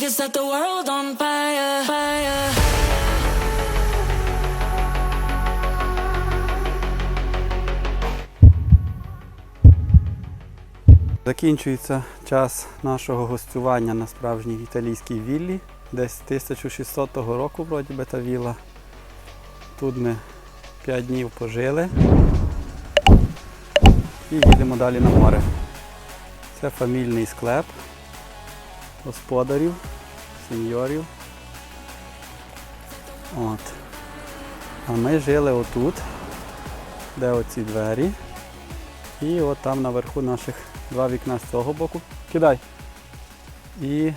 we set the world on fire. fire. Закінчується час нашого гостювання на справжній італійській віллі. Десь 1600 року вроді би та вілла. Тут ми 5 днів пожили і їдемо далі на море. Це фамільний склеп господарів, сеньорів. От. А ми жили отут, де оці двері. І от там наверху наших два вікна з цього боку. Кидай. І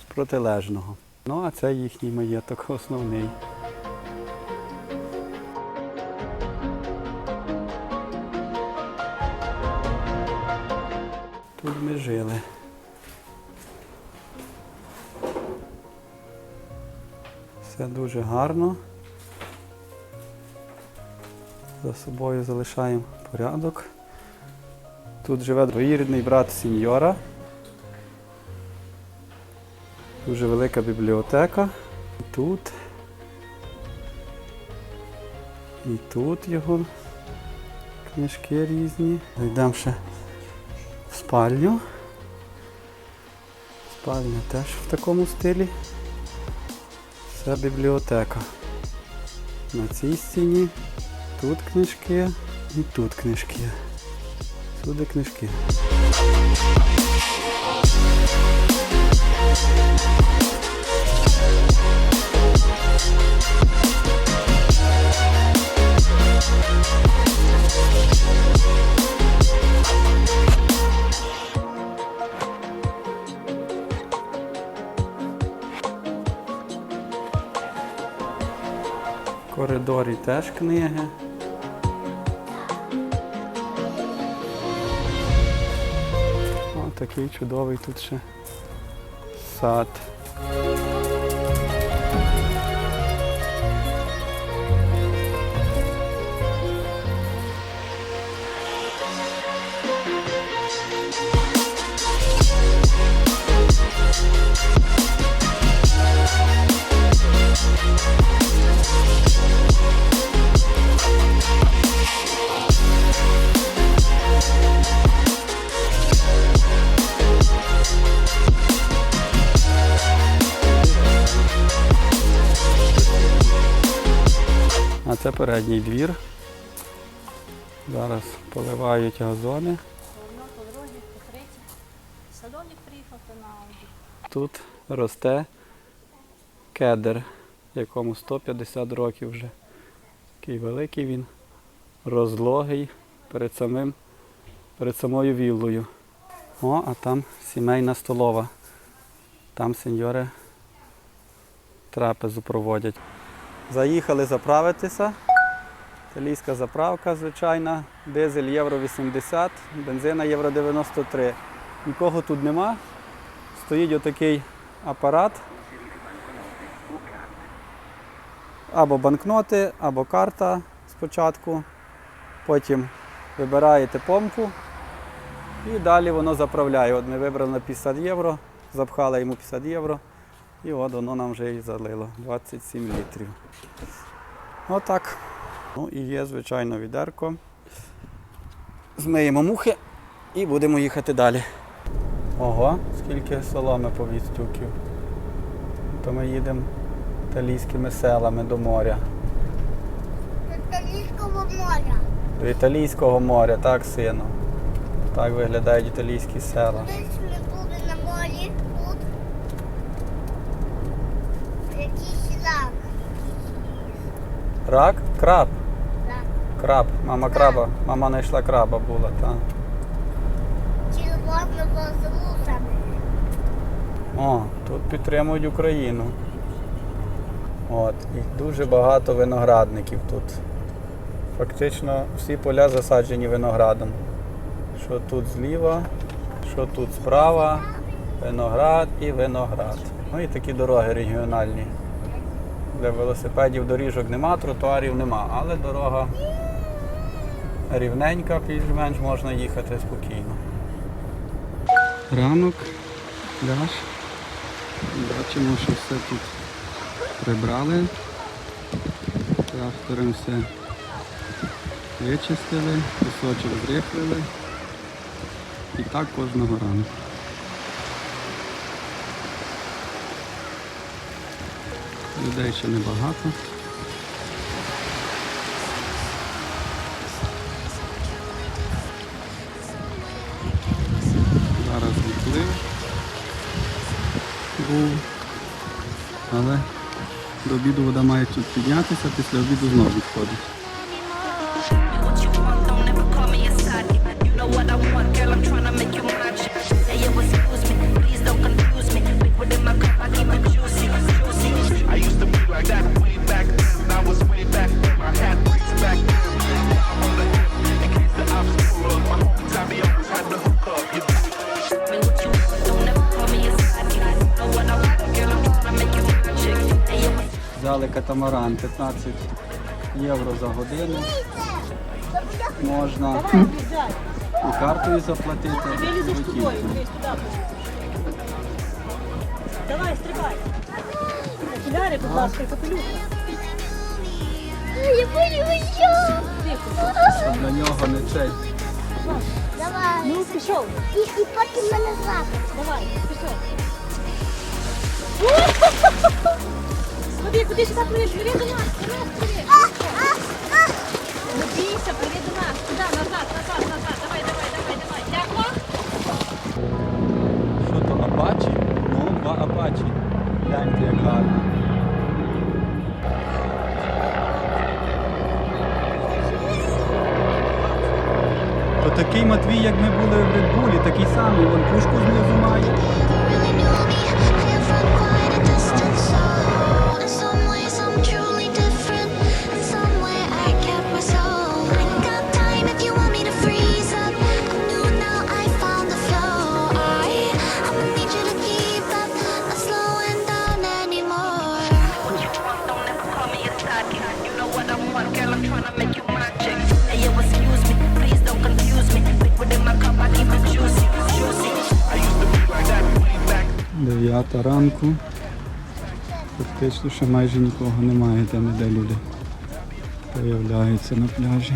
з протилежного. Ну, а це їхній маєток основний. Тут ми жили. Все дуже гарно. За собою залишаємо порядок. Тут живе двоюрідний брат сеньора. Дуже велика бібліотека. І тут. І тут його книжки різні. Йдемо ще в спальню. Спальня теж в такому стилі. Це бібліотека. На цій стіні тут книжки і тут книжки. Всюди книжки. В коридорі теж книги. О, такий чудовий тут ще сад. Це передній двір. Зараз поливають газони. Тут росте кедр, якому 150 років вже. Такий великий він, розлогий перед, самим, перед самою віллою. О, а там сімейна столова. Там сеньори трапезу проводять. Заїхали заправитися. Італійська заправка звичайна, дизель євро 80, бензина євро 93. Нікого тут нема. Стоїть отакий апарат. Або банкноти, або карта спочатку. Потім вибираєте помпу і далі воно заправляє. От ми вибрали на 50 євро, запхали йому 50 євро. І от воно нам вже і залило 27 літрів. Отак. Ну і є, звичайно, відерко. Змиємо мухи і будемо їхати далі. Ого, скільки соломи повіз тюків. То ми їдемо італійськими селами до моря. До Італійського моря. До італійського моря, так, сину. Так виглядають італійські села. Десь ми були на морі, тут якийсь рак. Рак? Краб. Краб. Мама краба. Мама знайшла краба була, так. Червоного з. О, тут підтримують Україну. От, і дуже багато виноградників тут. Фактично всі поля засаджені виноградом. Що тут зліва, що тут справа, виноград і виноград. Ну і такі дороги регіональні. Для велосипедів доріжок нема, тротуарів нема, але дорога рівненька, більш-менш можна їхати спокійно. Ранок, Даш. Бачимо, що все тут прибрали. Трактором все вичистили, пісочок зрихлили. І так кожного ранку. Людей ще небагато. Зараз відплив був. Але до обіду вода має тут піднятися, після обіду знову відходить. Взяли катамаран 15 євро за годину. Можна і картою заплатити. Давай, стрибай. Окуляри, будь ласка. Я Щоб для нього не цей. Давай. Ну, пішов. І, і потім мене злапати. Давай, пішов. Ходи, куди сюди пливеш? Пливи до нас, до нас до нас. Туди, назад, назад, назад. Давай, давай, давай, давай. Дякую. Що то апачі? Ну, два апачі. Гляньте, як гарно. Такий Матвій, як ми 9 ранку. Фактично, що майже нікого немає, де не де люди. Появляються на пляжі.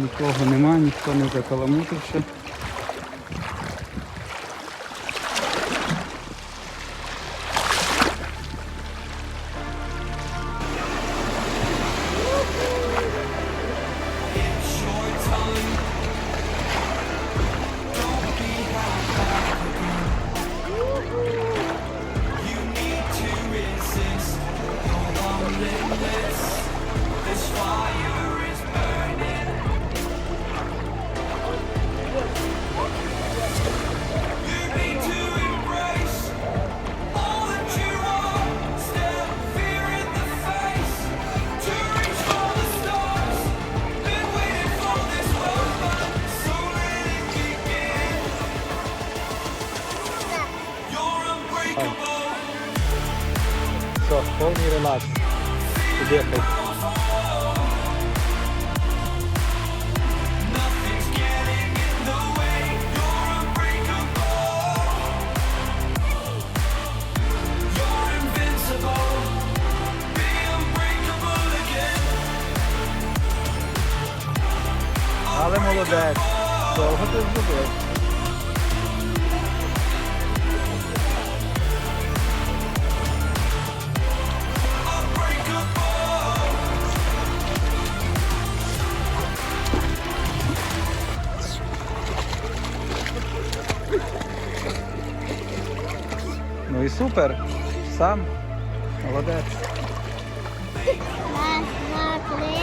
Нікого нема, ніхто не закаламутив Супер. Сам Молодець. Раз, два, три.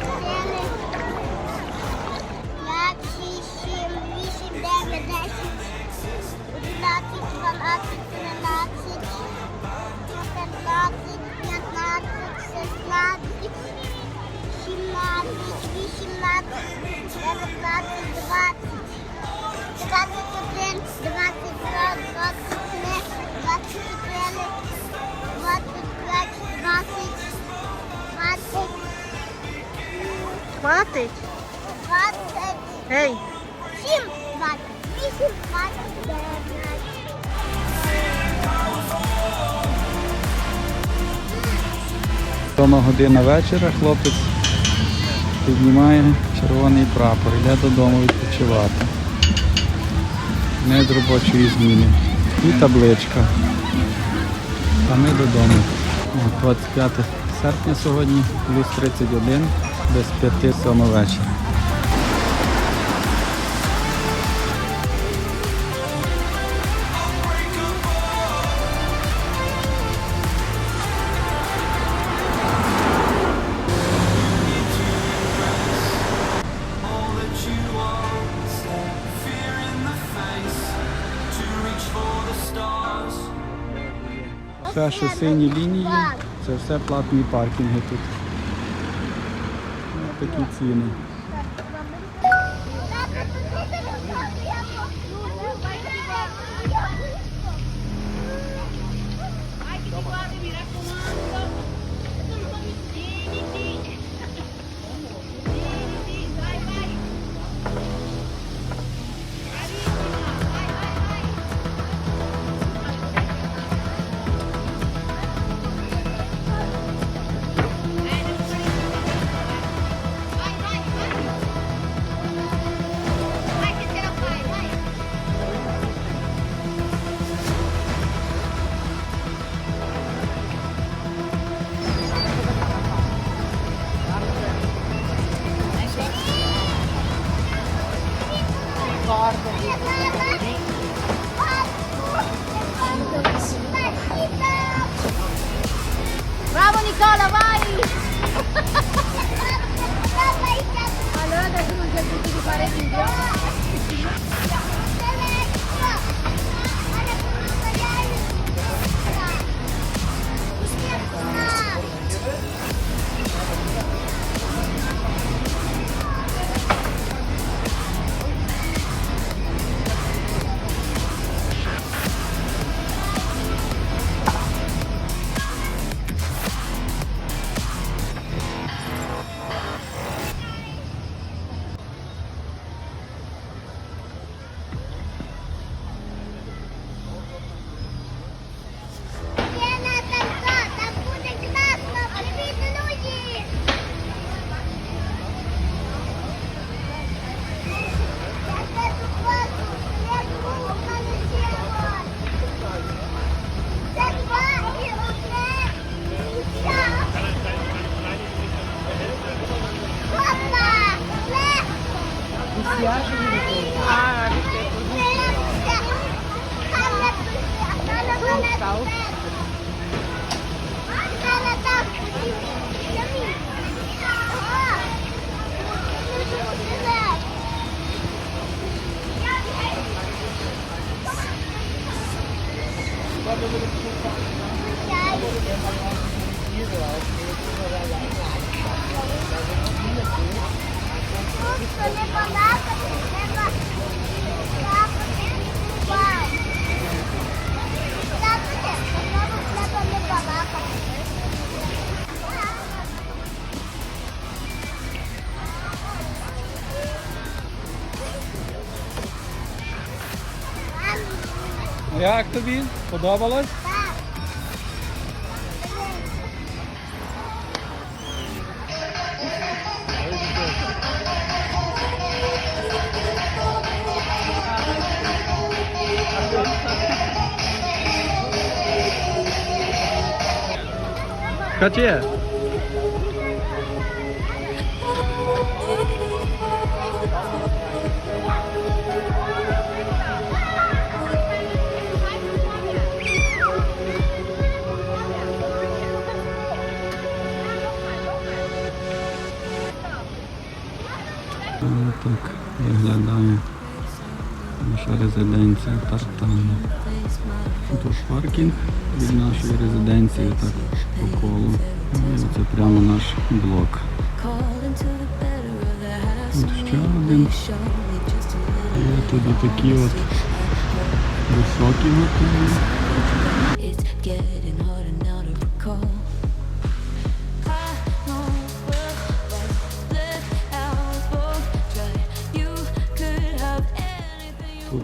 Чотири. П'ять, сім, вісім, дев'ять, десять. Одинадцять, дванадцять, тринадцять. Чотирнадцять, п'ятнадцять, шістнадцять. Сімнадцять, вісімнадцять, дев'ятнадцять, двадцять. Двадцять один, двадцять два, двадцять три, двадцять чотири. 25, 20, 20, Хватить. 20, Гей. 7, 28, 29. Сьома година вечора хлопець піднімає червоний прапор, йде додому відпочивати. Не з робочої зміни. І табличка. А ми додому. 25 серпня сьогодні, плюс 31, без 5 7 вечора. Що сині лінії, це все платні паркінги тут. Ось такі ціни. Не балакати, треба капати. Як тобі? Подобалось? Так. Катє. Резиденція Тартана. Тож паркінг від нашої резиденції так по. Ну, І це прямо наш блок. От ще один. Є тут і такі от високі готелі.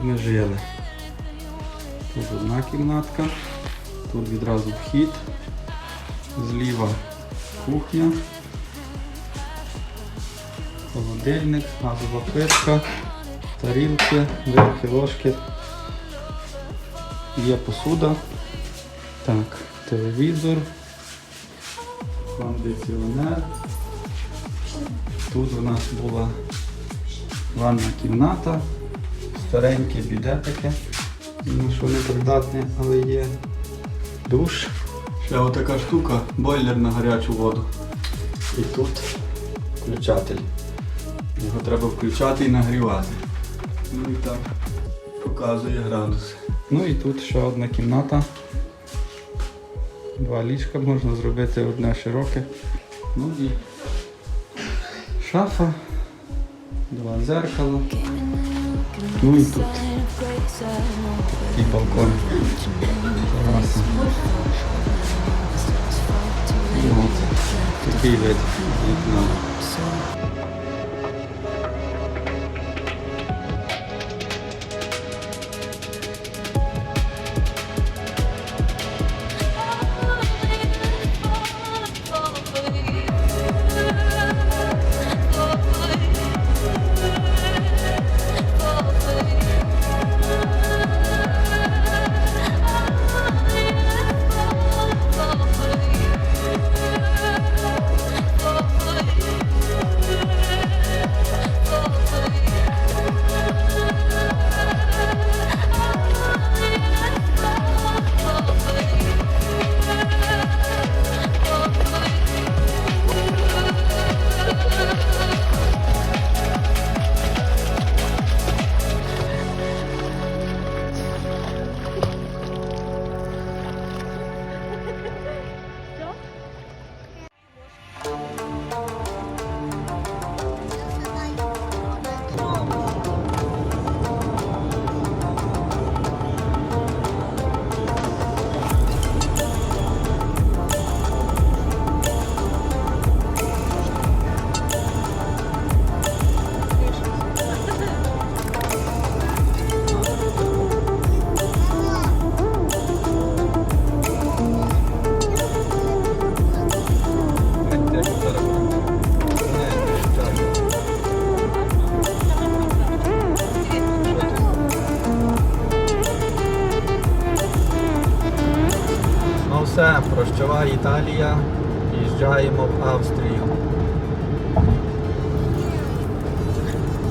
Anything ми жили. Тут одна кімнатка, тут відразу вхід, зліва кухня, холодильник, газова плитка, тарілки, вилки, ложки. Є посуда. Так, телевізор, кондиціонер. Тут у нас була ванна кімната, стареньке біде таке, що не придатне, але є душ. Ще отака штука, бойлер на гарячу воду. І тут включатель. Його треба включати і нагрівати. Ну і так показує градуси. Ну і тут ще одна кімната. Два ліжка можна зробити одне широке. Ну і шафа, два дзеркала. Ну і тут такий балкон. І от Такий вид вікна.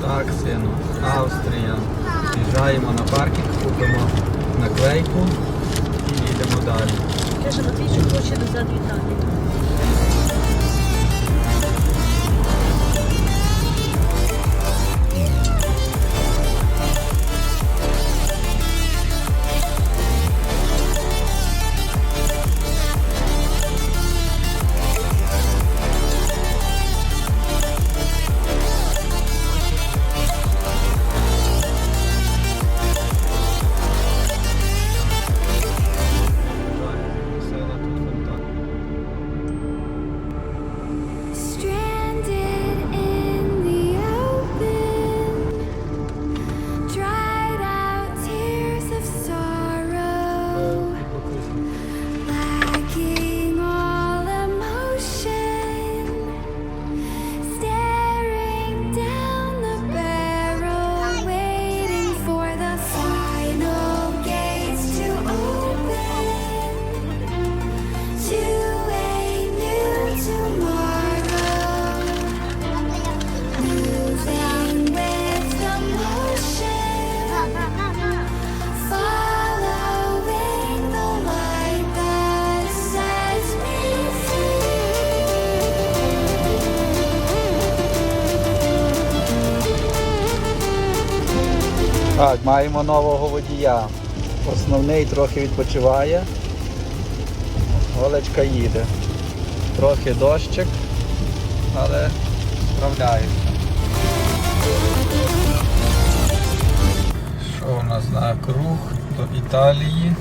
Так, сину, Австрія. Їжджаємо на паркінг, купимо наклейку і їдемо далі. Каже, Матвій, хоче назад в. Так, маємо нового водія. Основний трохи відпочиває. Олечка їде. Трохи дощик, але справляється. Що у нас на круг до Італії?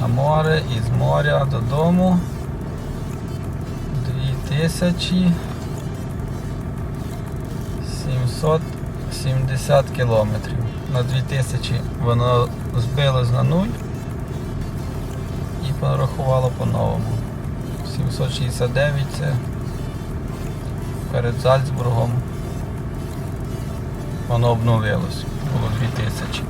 На море, із моря додому. 2770 кілометрів. На 2000 воно збилось на нуль і порахувало по-новому. 769 це перед Зальцбургом. Воно обнулилось. Було 2000.